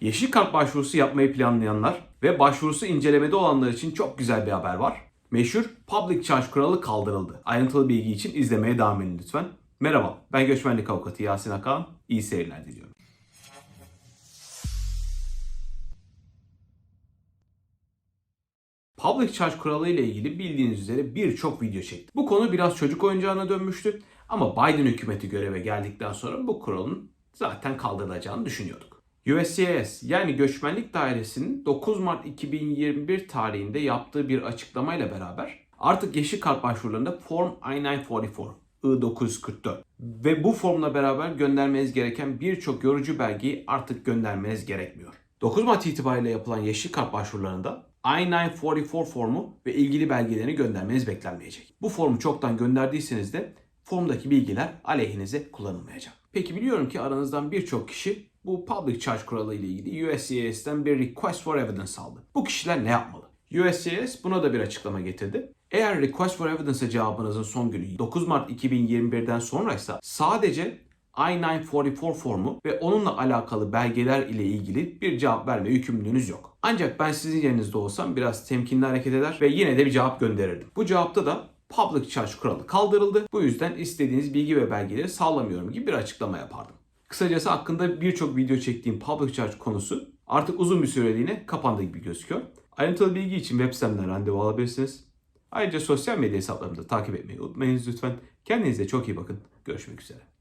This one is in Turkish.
Yeşil kart başvurusu yapmayı planlayanlar ve başvurusu incelemede olanlar için çok güzel bir haber var. Meşhur Public Charge kuralı kaldırıldı. Ayrıntılı bilgi için izlemeye devam edin lütfen. Merhaba, ben göçmenlik avukatı Yasin Akan. İyi seyirler diliyorum. Public Charge kuralı ile ilgili bildiğiniz üzere birçok video çekti. Bu konu biraz çocuk oyuncağına dönmüştü ama Biden hükümeti göreve geldikten sonra bu kuralın zaten kaldırılacağını düşünüyorduk. USCIS yani Göçmenlik Dairesi'nin 9 Mart 2021 tarihinde yaptığı bir açıklamayla beraber artık yeşil kart başvurularında Form I-944 I-944 ve bu formla beraber göndermeniz gereken birçok yorucu belgeyi artık göndermeniz gerekmiyor. 9 Mart itibariyle yapılan yeşil kart başvurularında I-944 formu ve ilgili belgelerini göndermeniz beklenmeyecek. Bu formu çoktan gönderdiyseniz de formdaki bilgiler aleyhinize kullanılmayacak. Peki biliyorum ki aranızdan birçok kişi bu Public Charge kuralı ile ilgili USCIS'ten bir Request for Evidence aldı. Bu kişiler ne yapmalı? USCIS buna da bir açıklama getirdi. Eğer Request for Evidence'a cevabınızın son günü 9 Mart 2021'den sonraysa sadece I-944 formu ve onunla alakalı belgeler ile ilgili bir cevap verme yükümlülüğünüz yok. Ancak ben sizin yerinizde olsam biraz temkinli hareket eder ve yine de bir cevap gönderirdim. Bu cevapta da Public Charge kuralı kaldırıldı. Bu yüzden istediğiniz bilgi ve belgeleri sağlamıyorum gibi bir açıklama yapardım. Kısacası hakkında birçok video çektiğim Public Charge konusu artık uzun bir süreliğine kapandı gibi gözüküyor. Ayrıntılı bilgi için web sitemden randevu alabilirsiniz. Ayrıca sosyal medya hesaplarımı da takip etmeyi unutmayınız lütfen. Kendinize çok iyi bakın. Görüşmek üzere.